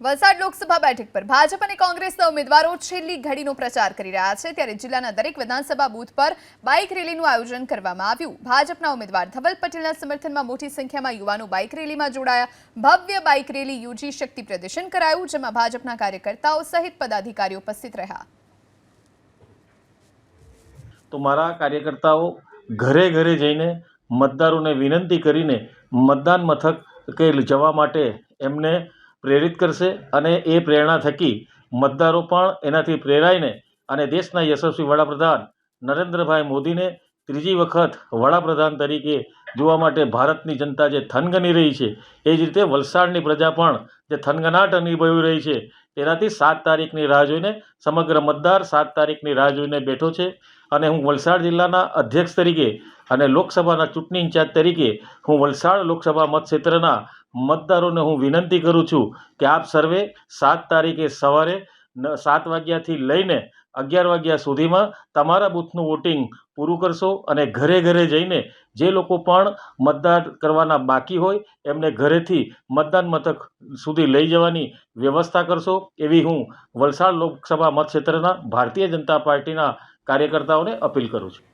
વલસાડ લોકસભા બેઠક પર ભાજપ અને કોંગ્રેસના ઉમેદવારો છેલ્લી ઘડીનો પ્રચાર કરી રહ્યા છે ત્યારે જિલ્લાના દરેક વિધાનસભા બૂથ પર બાઇક રેલીનું આયોજન કરવામાં આવ્યું. ભાજપના ઉમેદવાર ધવલ પટેલના સમર્થનમાં મોટી સંખ્યામાં યુવાનો બાઇક રેલીમાં જોડાયા. ભવ્ય બાઇક રેલી યોજી શક્તિ પ્રદર્શન કરાયું, જેમાં ભાજપના કાર્યકર્તાઓ સહિત પદાધિકારીઓ ઉપસ્થિત રહ્યા. તો મારા કાર્યકર્તાઓ ઘરે ઘરે જઈને મતદારોને વિનંતી કરીને મતદાન મથકે જવા માટે એમને પ્રેરિત કરશે અને એ પ્રેરણા થકી મતદારો પણ એનાથી પ્રેરાઈને અને દેશના યશસ્વી વડાપ્રધાન નરેન્દ્રભાઈ મોદીને ત્રીજી વખત વડાપ્રધાન તરીકે જોવા માટે ભારતની જનતા જે થનગની રહી છે, એ જ રીતે વલસાડની પ્રજા પણ જે થનગનાટ અનુભવી રહી છે, તેનાથી સાત તારીખની રાહ જોઈને સમગ્ર મતદાર સાત તારીખની રાહ જોઈને બેઠો છે. અને હું વલસાડ જિલ્લાના અધ્યક્ષ તરીકે અને લોકસભાના ચૂંટણી ઇન્ચાર્જ તરીકે હું વલસાડ લોકસભા મતક્ષેત્રના મતદારોને હું વિનંતી કરું છું કે આપ સર્વે સાત તારીખે સવારે સાત વાગ્યાથી લઈને અગિયાર વાગ્યા સુધીમાં તમારા બૂથનું વોટિંગ પૂરું કરશો અને ઘરે ઘરે જઈને જે લોકો પણ મતદાન કરવાના બાકી હોય એમને ઘરેથી મતદાન મથક સુધી લઈ જવાની વ્યવસ્થા કરશો એવી હું વલસાડ લોકસભા મતક્ષેત્રના ભારતીય જનતા પાર્ટીના કાર્યકર્તાઓને અપીલ કરું છું.